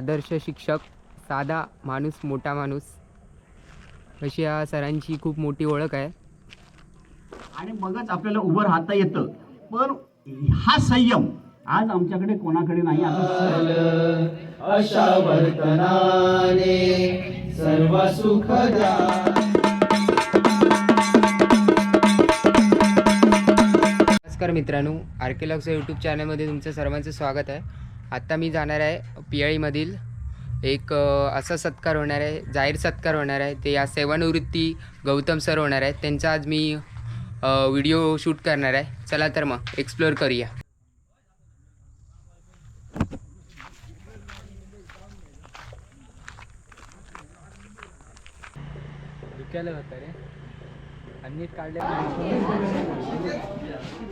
आदर्श शिक्षक साधा माणूस मोठा माणूस. अशी या सरांची खूप मोठी ओळख आहे. आणि मगच आपल्याला उभं राहता येतं. पण हा संयम आज आमच्याकडे कोणाकडे नाही आता अशा वर्तनाने सर्व नमस्कार मित्रांनो आर्किलॉक्स यूट्यूब चॅनलमध्ये तुमचं सर्वांचं स्वागत आहे. आत्ता मी जाणार आहे पियाळीमधील. एक असा सत्कार होणार आहे जाहीर सत्कार होणार आहे. ते या सेवानिवृत्ती गौतम सर होणार आहेत. त्यांचा आज मी व्हिडिओ शूट करणार आहे. चला तर मग एक्सप्लोअर करूया. दुखायला होतं रे.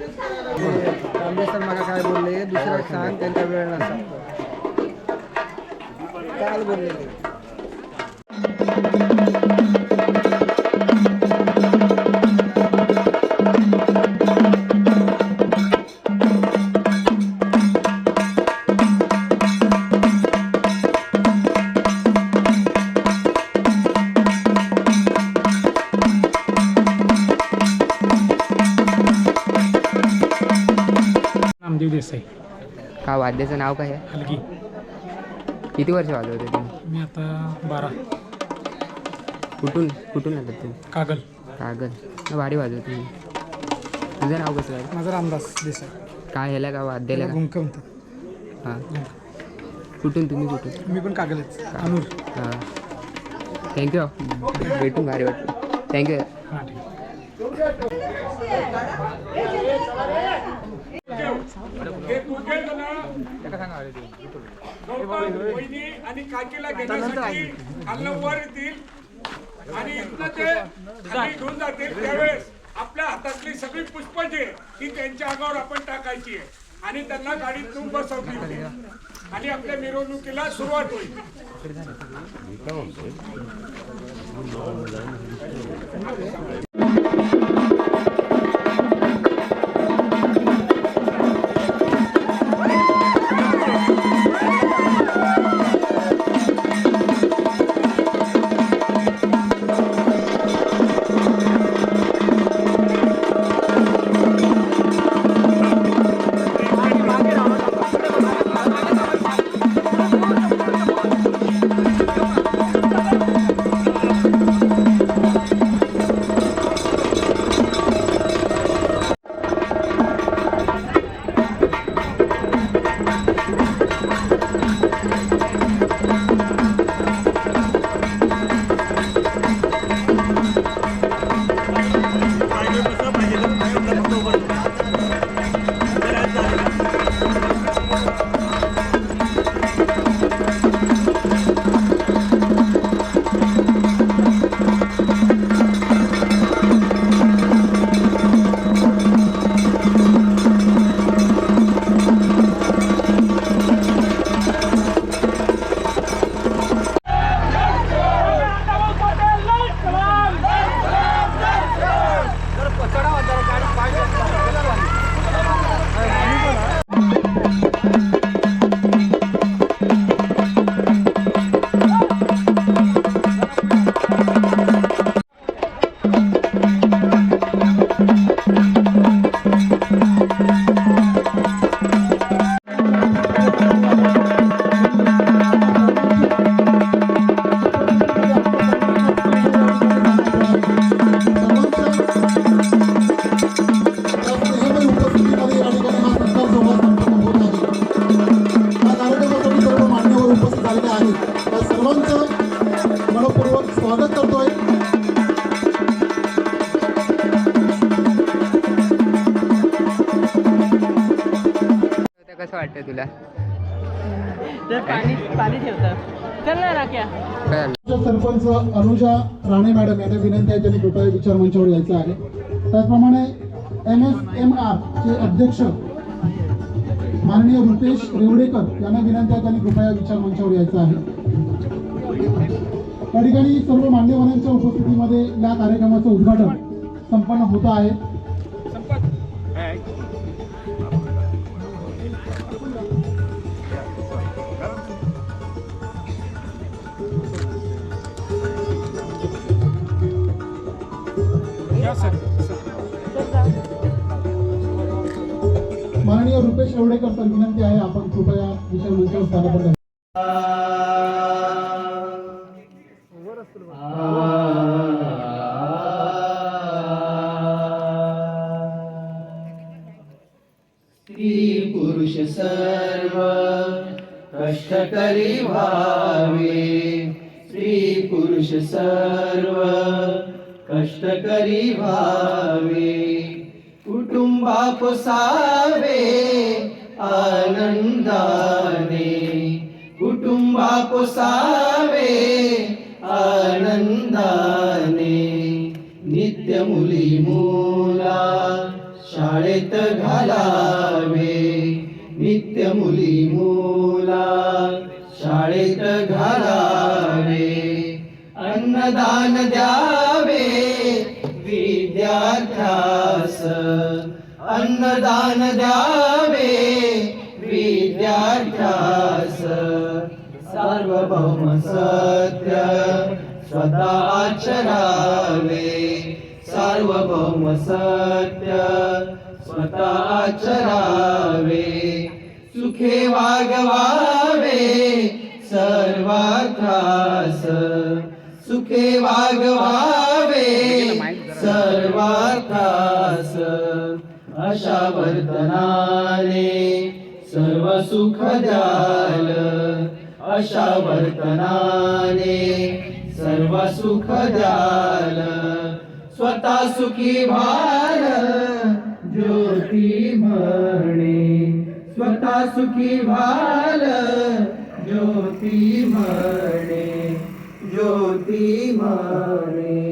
आणि सर मला काय बोलले? दुसरा सांग त्यांचा वेळ नसा. काल बोलले वाद्याचं नाव काय आहे? हलगी. किती वर्ष वाजवते तुम्ही? मी आता बारा. कुठून कुठून आलात तुम्ही? कागल. कागल. भारी वाजवते तुम्ही. तुझं नाव कसं आहे? माझा रामदास देसाई. काय ह्याला का वाद्याला का? म्हणतात हां. कुठून तुम्ही कुठून? मी पण कागलच. अनूर. हां. थँक्यू भेटून भारी वाटलं. थँक्यू हां ठीक आहे. आणि काकीला घेण्यासाठी खालनं येतील. आणि इथनं ते खाली घेऊन जातील. त्यावेळेस आपल्या हातातली सगळी पुष्प जी ती त्यांच्या अंगावर आपण टाकायची आहे. आणि त्यांना गाडीत नेऊन बसवतील आणि आपल्या मिरवणुकीला सुरुवात होईल. स्वागत करतोय. कसं वाटतं तुला? पाणी पाणी ठेवतं चल ना राख्या. काय झालं? सरपंच अनुजा राणे मॅडम यांना विनंती आहे त्यांनी कृपया विचार मंचावर यायचं आहे. त्याचप्रमाणे एम एस एम आर चे अध्यक्ष माननीय रुपेश रेवडेकर यांना विनंती आहे त्यांनी कृपया विचार मंचावर यायचं आहे. ठिकाणी सर्व मान्यवरांच्या उपस्थितीमध्ये या कार्यक्रमाचं उद्घाटन संपन्न होत आहे. माननीय रुपेश एवढेकर सर विनंती आहे आपण कृपया विषय स्थानाबद्दल स्त्री पुरुष सर्व कष्टकरी व्हावे. स्त्री पुरुष सर्व कष्टकरी व्हावे. कुटुंबा पोसावे आनंदाने. कुटुंबा पोसावे आनंदाने. नित्य मुली मुला शाळेत घाला मुली मुला शाळेत घालावे अन्नदान द्यावे विद्यार्थ्यास अन्नदान द्यावे विद्यार्थ्यास सार्वभौम सत्य स्वतः आचरावे. सार्वभौम सत्य स्वतः आचरावे. सुखे वागवावे सर्वात्रास सुखे वागवावे सर्वात्रास अशा वर्तनाने सर्व सुख द्याल. अशा वर्तनाने सर्व सुख द्याल. स्वतः सुखी भाल ज्योती म्हणे स्वतः सुखी भाल ज्योती म्हणे ज्योती म्हणे.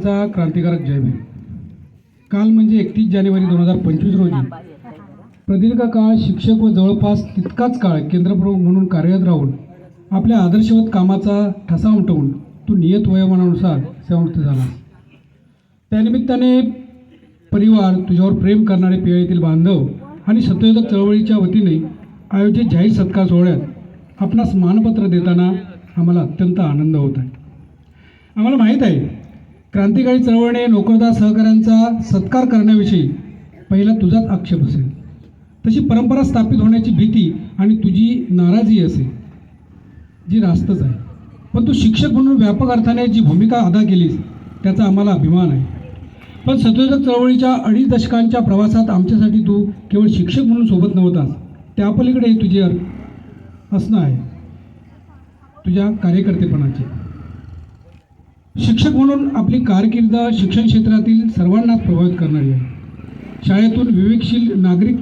सर्वांचा क्रांतिकारक जयभीम काल म्हणजे एकतीस जानेवारी दोन हजार पंचवीस रोजी. प्रदीर्घ काळ शिक्षक व जवळपास तितकाच काळ केंद्रप्रमुख म्हणून कार्यरत राहून आपल्या आदर्शवत कामाचा ठसा उमटवून तू नियत वयोमानानुसार सेवामुक्त झाला. त्यानिमित्ताने परिवार तुझ्यावर प्रेम करणारे पियाळीतील बांधव आणि सत्यशोधक चळवळीच्या वतीने आयोजित जाहीर सत्कार सोहळ्यात आपणास मानपत्र देताना आम्हाला अत्यंत आनंद होत आहे. आम्हाला माहीत आहे क्रांतिकारी चळवळीने नोकरदार सहकाऱ्यांचा सत्कार करण्याविषयी पहिला तुझाच आक्षेप असेल. तशी परंपरा स्थापित होण्याची भीती आणि तुझी नाराजी असेल जी रास्तच आहे. पण तू शिक्षक म्हणून व्यापक अर्थाने जी भूमिका अदा केलीस त्याचा आम्हाला अभिमान आहे. पण सत्योजक चळवळीच्या अडीच दशकांच्या प्रवासात आमच्यासाठी तू केवळ शिक्षक म्हणून सोबत नव्हतास त्यापलीकडे तुझी तुझे अर- असणं आहे. तुझ्या कार्यकर्तेपणाचे. शिक्षक म्हणून आपली कारकीर्द शिक्षण क्षेत्रातील सर्वांनाच प्रभावित करणारी आहे. शाळेतून विवेकशील नागरिक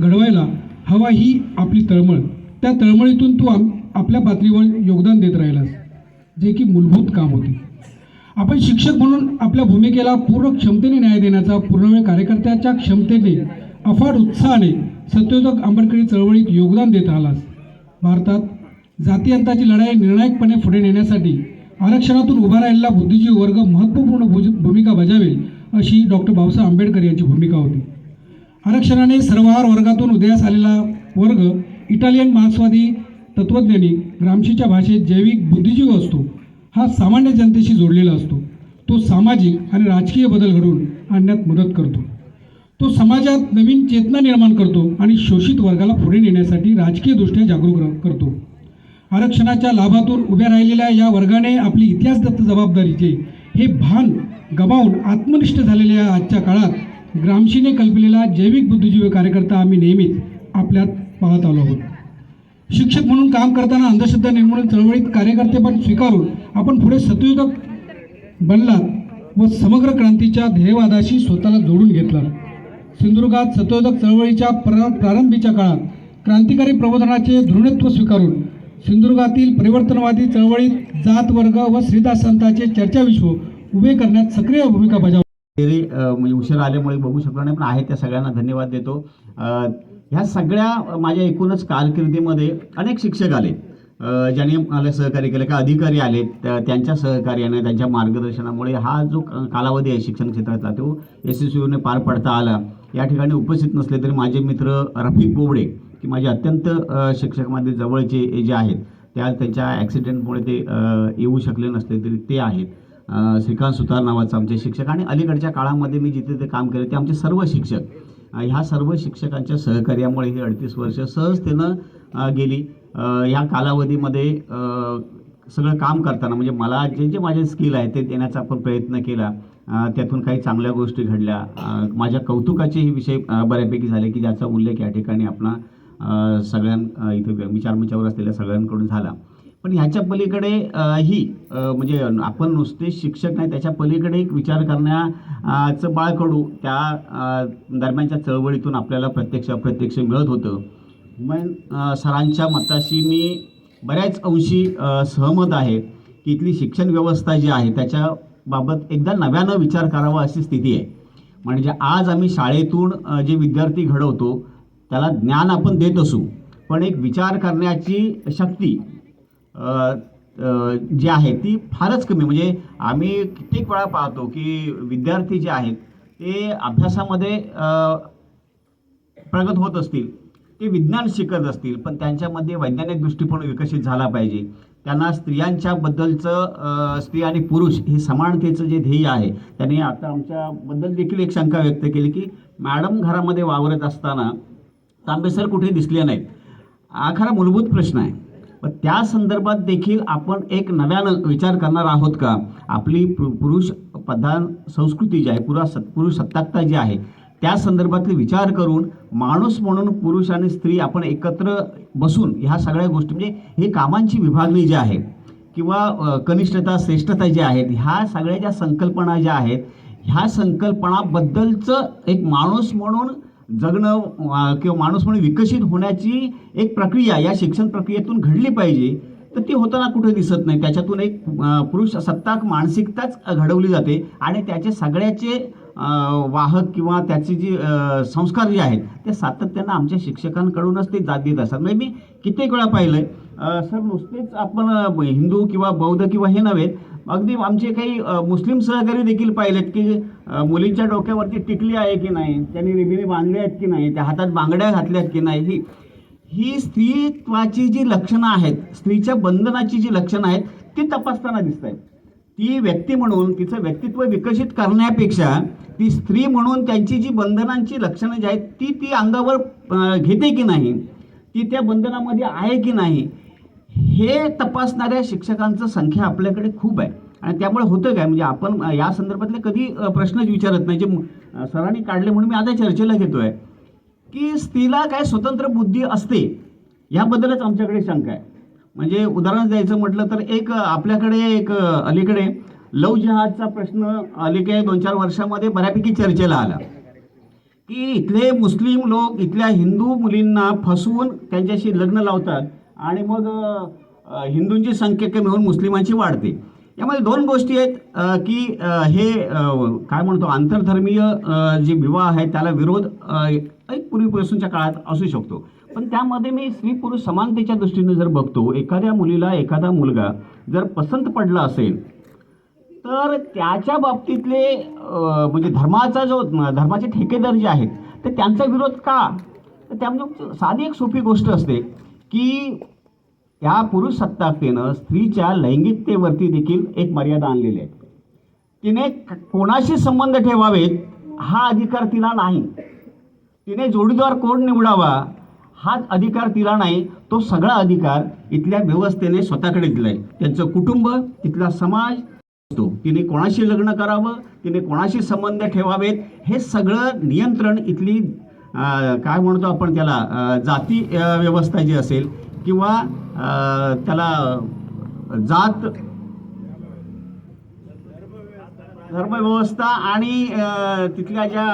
घडवायला हवा ही आपली तळमळ. त्या तळमळीतून तू आम आपल्या पातळीवर योगदान देत राहिलास जे की मूलभूत काम होते. आपण शिक्षक म्हणून आपल्या भूमिकेला पूर्ण क्षमतेने न्याय देण्याचा पूर्णवेळ कार्यकर्त्याच्या क्षमतेने अफाट उत्साहाने सत्योदक आंबेडकरी चळवळीत योगदान देत आलास भारतात जातीयंताची लढाई निर्णायकपणे पुढे नेण्यासाठी आरक्षणातून उभा राहिलेला बुद्धिजीवी वर्ग महत्त्वपूर्ण भूमिका बजावेल अशी डॉक्टर बाबासाहेब आंबेडकर यांची भूमिका होती. आरक्षणाने सर्वहार वर्गातून उदयास आलेला वर्ग इटालियन मार्क्सवादी तत्त्वज्ञानी ग्रामशीच्या भाषेत जैविक बुद्धिजीव असतो हा सामान्य जनतेशी जोडलेला असतो. तो सामाजिक आणि राजकीय बदल घडवून आणण्यात मदत करतो. तो समाजात नवीन चेतना निर्माण करतो आणि शोषित वर्गाला पुढे नेण्यासाठी राजकीयदृष्ट्या जागरूक करतो. आरक्षणाच्या लाभातून उभ्या राहिलेल्या या वर्गाने आपली इतिहासदत्त जबाबदारीचे हे भान गमावून आत्मनिष्ठ झालेल्या आजच्या काळात ग्रामशीने कल्पलेला जैविक बुद्धिजीवी कार्यकर्ता आम्ही नेहमीच आपल्यात पाहत आलो आहोत. शिक्षक म्हणून काम करताना अंधश्रद्धा निर्मूलन चळवळीत कार्यकर्ते पण स्वीकारून आपण पुढे सतयुग बनलात व समग्र क्रांतीच्या ध्येयवादाशी स्वतःला जोडून घेतला सिंधुदुर्गात सतोदक चळवळीच्या प्रा प्रारंभीच्या काळात क्रांतिकारी प्रबोधनाचे धृणत्व स्वीकारून सिंधुदुर्गातील परिवर्तनवादी चळवळीत जात वर्ग व श्रीदास संतांचे चर्चाविश्व उभे करण्यात सक्रिय भूमिका बजावली. म्हणजे उशीर आल्यामुळे बघू शकलो नाही पण आहे त्या सगळ्यांना धन्यवाद देतो. ह्या सगळ्या माझ्या एकूणच कारकिर्दीमध्ये अनेक शिक्षक आले. ज्याने ज्यांनी मला सहकार्य केलं का अधिकारी आले त्यांच्या सहकार्याने त्यांच्या मार्गदर्शनामुळे हा जो कालावधी आहे शिक्षण क्षेत्रातला तो यशस्वीने पार पडता आला. या ठिकाणी उपस्थित नसले तरी माझे मित्र रफिक बोबडे की माझे अत्यंत शिक्षकामध्ये जवळचे जे आहेत त्या त्यांच्या ॲक्सिडेंटमुळे ते येऊ शकले नसले तरी ते आहेत. श्रीकांत सुतार नावाचा आमचे शिक्षक आणि अलीकडच्या काळामध्ये मी जिथे ते काम केले ते आमचे सर्व शिक्षक. ह्या सर्व शिक्षकांच्या सहकार्यामुळे ही अडतीस वर्ष सहजतेनं गेली. ह्या कालावधीमध्ये सगळं काम करताना म्हणजे मला जे जे माझे स्किल आहे ते देण्याचा आपण प्रयत्न केला. त्यातून काही चांगल्या गोष्टी घडल्या. माझ्या कौतुकाचेही विषय बऱ्यापैकी झाले की ज्याचा उल्लेख या ठिकाणी आपला सगळ्यां अ, इथे विचारमंचावर असलेल्या सगळ्यांकडून झाला. पण ह्याच्या पलीकडे ही म्हणजे आपण नुसते शिक्षक नाही त्याच्या पलीकडे एक विचार करण्याचं बाळकडू त्या दरम्यानच्या चळवळीतून आपल्याला प्रत्यक्ष अप्रत्यक्ष मिळत होतं. मग सरांच्या मताशी मी बऱ्याच अंशी सहमत आहे की इथली शिक्षण व्यवस्था जी आहे त्याच्याबाबत एकदा नव्यानं विचार करावा अशी स्थिती आहे. म्हणजे आज आम्ही शाळेतून जे विद्यार्थी घडवतो त्याला ज्ञान आपण देत असू. पण एक विचार करण्याची शक्ती जी आहे ती फारच कमी. म्हणजे आम्ही कित्येक वेळा पाहतो की विद्यार्थी जे आहेत ते अभ्यासामध्ये प्रगत होत असतील. ते विज्ञान शिकत असतील पण त्यांच्यामध्ये वैज्ञानिक दृष्टिकोन विकसित झाला पाहिजे. त्यांना स्त्रियांच्याबद्दलचं स्त्री आणि पुरुष हे समानतेचं जे ध्येय आहे त्यांनी आता आमच्याबद्दल देखील एक शंका व्यक्त केली की मॅडम घरामध्ये वावरत असताना तांबे सर कुठे दिसले नाहीत. हा खरा मूलभूत प्रश्न आहे. पण त्या संदर्भात देखील आपण एक नव्यानं विचार करणार आहोत का? आपली पु- पुरुष प्रधान संस्कृती जी आहे पुरा सत् पुरुष सत्ताकता जी आहे त्या संदर्भातले विचार करून माणूस म्हणून पुरुष आणि स्त्री आपण एकत्र बसून ह्या सगळ्या गोष्टी म्हणजे हे कामांची विभागणी जी आहे किंवा कनिष्ठता श्रेष्ठता ज्या आहेत ह्या सगळ्या ज्या संकल्पना ज्या आहेत ह्या संकल्पनाबद्दलचं एक माणूस म्हणून जगणं किंवा माणूस म्हणून विकसित होण्याची एक प्रक्रिया या शिक्षण प्रक्रियेतून घडली पाहिजे तर ती होताना कुठे दिसत नाही. त्याच्यातून एक पुरुष सत्ताक मानसिकताच घडवली जाते आणि त्याचे सगळ्याचे वाहक किंवा त्याचे जे संस्कार जे आहेत ते सातत्यानं आमच्या शिक्षकांकडूनच ते जात देत असतात. म्हणजे मी कित्येक वेळा पाहिलं आहे सर नुसतेच आपण हिंदू किंवा बौद्ध किंवा हे नव्हे अगदी आमचे काही मुस्लिम सहकारी देखील पाहिलेत की मुलींच्या डोक्यावरती टिकली आहे की नाही त्यांनी रिबिनी बांधले आहेत की नाही त्या हातात बांगड्या घातल्या आहेत की नाही ही ही स्त्रीत्वाची जी लक्षणं आहेत स्त्रीच्या बंधनाची जी लक्षणं आहेत ती तपासताना दिसत आहेत ती व्यक्ती म्हणून तिचं व्यक्तित्व विकसित करण्यापेक्षा ती स्त्री म्हणून त्यांची जी बंधनांची लक्षणं जी आहेत ती ती अंगावर घेते की नाही ती त्या बंधनामध्ये आहे की नाही हे तपासणाऱ्या शिक्षकांचं संख्या आपल्याकडे खूप आहे. आणि त्यामुळे होतं काय? म्हणजे आपण या संदर्भातले कधी प्रश्नच विचारत नाही. जे सरांनी काढले म्हणून मी आता चर्चेला घेतो आहे की स्त्रीला काय स्वतंत्र बुद्धी असते याबद्दलच आमच्याकडे शंका आहे. म्हणजे उदाहरण द्यायचं म्हटलं तर एक आपल्याकडे एक अलीकडे लव जहाजचा प्रश्न अलीकडे दोन चार वर्षामध्ये बऱ्यापैकी चर्चेला आला. की इथले मुस्लिम लोक इथल्या हिंदू मुलींना फसवून त्यांच्याशी लग्न लावतात. आणि मग हिंदूंची संख्या कमी होऊन मुस्लिमांची वाढते. यामध्ये दोन गोष्टी आहेत की हे काय म्हणतो आंतरधर्मीय जे विवाह आहे त्याला विरोध एक पूर्वीपासूनच्या काळात असू शकतो. पण त्यामध्ये मी स्त्री पुरुष समानतेच्या दृष्टीने जर बघतो एखाद्या मुलीला एखादा मुलगा जर पसंत पडला असेल तर त्याच्या बाबतीतले म्हणजे धर्माचा जो धर्माचे ठेकेदार जे आहेत तर त्यांचा विरोध का? तर तर त्यामध्ये साधी एक सोपी गोष्ट असते की या पुरुष सत्ताकतेनं स्त्रीच्या लैंगिकतेवरती देखील एक मर्यादा आणलेली आहे. तिने कोणाशी संबंध ठेवावेत हा अधिकार तिला नाही. तिने जोडीदार कोण निवडावा हा अधिकार तिला नाही तो सगळा अधिकार इथल्या व्यवस्थेने स्वतःकडे दिलाय. त्यांचं कुटुंब तिथला समाज असतो तिने कोणाशी लग्न करावं तिने कोणाशी संबंध ठेवावेत हे सगळं नियंत्रण इथली काय म्हणतो आपण त्याला? जाती व्यवस्था जी असेल किंवा त्याला जात धर्मव्यवस्था आणि तिथल्या ज्या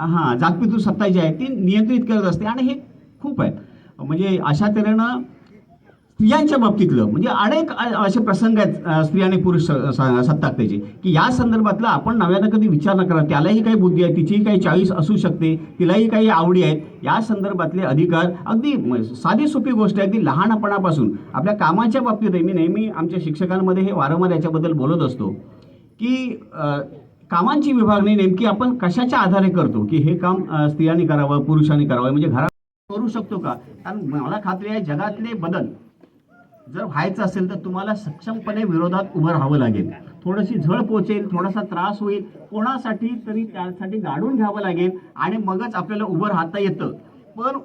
हां जातपितू सत्ता जी आहे ती नियंत्रित करत असते. आणि हे खूप आहे. म्हणजे अशा तऱ्हेनं स्त्रियांच्या बाबतीतलं म्हणजे अनेक असे प्रसंग आहेत स्त्री आणि पुरुष स- स- सत्ताकतेचे की या संदर्भातला आपण नव्यानं कधी विचार न करा त्यालाही काही बुद्धी आहे तिचीही काही चाळीस असू शकते तिलाही काही आवडी आहेत या संदर्भातले अधिकार अगदी साधी सोपी गोष्ट आहे ती लहानपणापासून. आपल्या कामाच्या बाबतीत मी नेहमी आमच्या शिक्षकांमध्ये हे वारंवार याच्याबद्दल बोलत असतो की कामांची विभागणी नेमकी आपण कशाच्या आधारे करतो की हे काम स्त्रियांनी करावं पुरुषांनी करावं म्हणजे घरात करू शकतो का? कारण मला खात्री आहे जगातले बदल जर व्हायचं असेल तर तुम्हाला सक्षमपणे विरोधात उभं राहावं लागेल. थोडीशी झळ पोचेल थोडासा त्रास होईल. कोणासाठी तरी त्यासाठी गाडून घ्यावं लागेल आणि मगच आपल्याला उभं राहता येतं. पण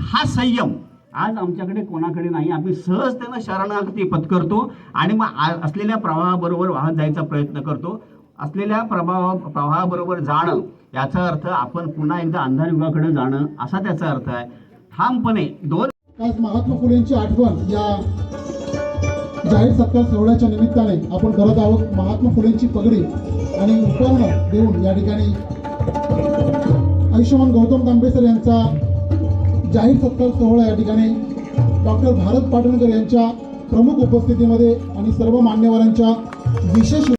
हा संयम आज आमच्याकडे कोणाकडे नाही. आम्ही सहजतेनं शरणागती पत्करतो आणि मग आ- असलेल्या प्रवाहाबरोबर वाहत जायचा प्रयत्न करतो. असलेल्या प्रभावा प्रवाहाबरोबर जाणं याचा अर्थ आपण पुन्हा एकदा अंधार युगाकडे जाणं असा त्याचा अर्थ आहे. ठामपणे दोन आज महात्मा फुलेंची आठवण या जाहीर सत्कार सोहळ्याच्या निमित्ताने आपण करत आहोत. महात्मा फुलेंची पगडी आणि उपकरण देऊन या ठिकाणी आयुष्यमान गौतम तांबेसर यांचा जाहीर सत्कार सोहळा या ठिकाणी डॉक्टर भारत पाटणकर यांच्या प्रमुख उपस्थितीमध्ये आणि सर्व मान्यवरांच्या विशेष